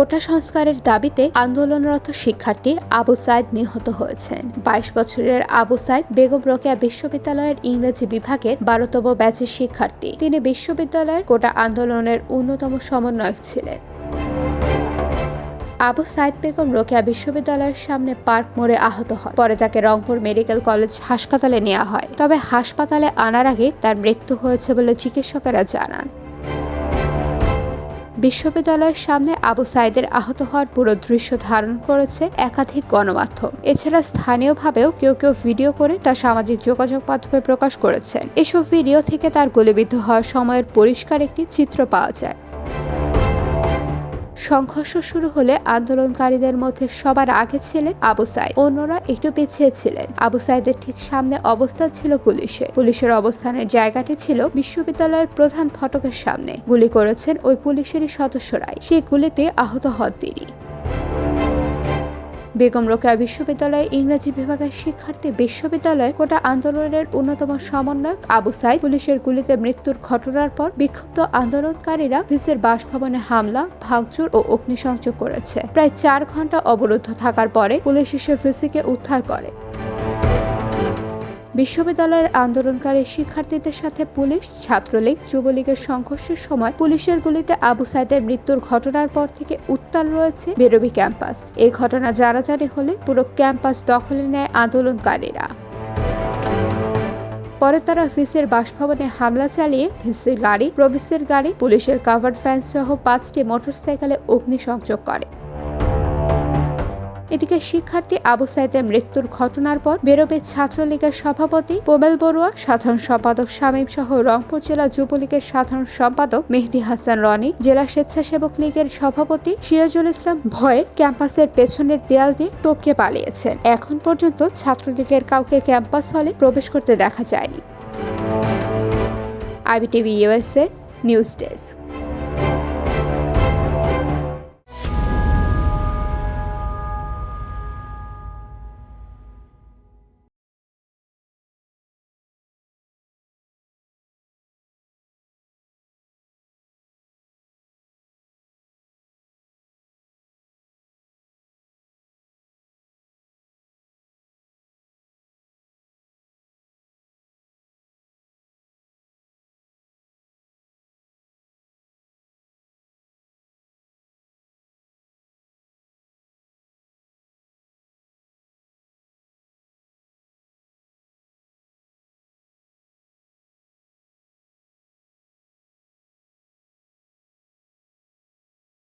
কোটা সংস্কারের দাবিতে আন্দোলনরত শিক্ষার্থী আবু সাইদ নিহত হয়েছেন। বাইশ বছরের আবু সাইদ বেগম রোকেয়া বিশ্ববিদ্যালয়ের ইংরেজি বিভাগের বারোতম ব্যাচের শিক্ষার্থী। তিনি বিশ্ববিদ্যালয়ের কোটা আন্দোলনের অন্যতম সমন্বয়ক ছিলেন। আবু সাইদ বেগম রোকেয়া বিশ্ববিদ্যালয়ের সামনে পার্ক মোড়ে আহত হয় পরে তাকে রংপুর মেডিকেল কলেজ হাসপাতালে নেওয়া হয়। তবে হাসপাতালে আনার আগে তার মৃত্যু হয়েছে বলে চিকিৎসকেরা জানান। বিশ্ববিদ্যালয়ের সামনে আবু সাইদের আহত হওয়ার পুরো দৃশ্য ধারণ করেছে একাধিক গণমাধ্যম। এছাড়া স্থানীয়ভাবেও কেউ কেউ ভিডিও করে তা সামাজিক যোগাযোগ মাধ্যমে প্রকাশ করেছেন। এসব ভিডিও থেকে তার গুলিবিদ্ধ হওয়ার সময়ের পরিষ্কার একটি চিত্র পাওয়া যায়। সংঘর্ষ শুরু হলে আন্দোলনকারীদের মধ্যে সবার আগে ছিলেন আবু সাইদ। অন্যরা একটু পিছিয়ে ছিলেন। আবু সাইদের ঠিক সামনে অবস্থান ছিল পুলিশে পুলিশের অবস্থানের জায়গাটি ছিল বিশ্ববিদ্যালয়ের প্রধান ফটকের সামনে। গুলি করেছেন ওই পুলিশেরই সদস্যরাই। সেই গুলিতে আহত হন তিনি। বেগম রোকেয়া বিশ্ববিদ্যালয়ে ইংরেজি বিভাগের শিক্ষার্থী বিশ্ববিদ্যালয় কোটা আন্দোলনের অন্যতম সমন্বয়ক আবু সাইদ পুলিশের গুলিতে মৃত্যুর ঘটনার পর বিক্ষুব্ধ আন্দোলনকারীরা ভিসের বাসভবনে হামলা, ভাঙচুর ও অগ্নিসংযোগ করেছে। প্রায় চার ঘণ্টা অবরুদ্ধ থাকার পরে পুলিশ এসে ভিসিকে উদ্ধার করে। বিশ্ববিদ্যালয়ের আন্দোলনকারী শিক্ষার্থীদের সাথে পুলিশ, ছাত্রলীগ, যুবলীগের সংঘর্ষের সময় পুলিশের গুলিতে আবু সাইদের মৃত্যুর ঘটনার পর থেকে উত্তাল রয়েছে বেরবি ক্যাম্পাস। এই ঘটনা জানাজানি হলে পুরো ক্যাম্পাস দখলে নেয় আন্দোলনকারীরা। পরে তারা ভিসের বাসভবনে হামলা চালিয়ে ভিসির গাড়ি, প্রভিসের গাড়ি, পুলিশের কাভার্ড ফ্যান সহ পাঁচটি মোটরসাইকেলে অগ্নিসংযোগ করে। এদিকে শিক্ষার্থী আবু সাইদের মৃত্যুর ঘটনার পর বেরোবে ছাত্রলীগের সভাপতি পোমেল বড়ুয়া, সাধারণ সম্পাদক শামীম সহ রংপুর জেলা যুবলীগের সাধারণ সম্পাদক মেহেদি হাসান রনি, জেলা স্বেচ্ছাসেবক লীগের সভাপতি সিরাজুল ইসলাম ভয়ে ক্যাম্পাসের পেছনের দেয়াল দিয়ে টপকে পালিয়েছেন। এখন পর্যন্ত ছাত্রলীগের কাউকে ক্যাম্পাস হলে প্রবেশ করতে দেখা যায়নি। IBTV USA news desk.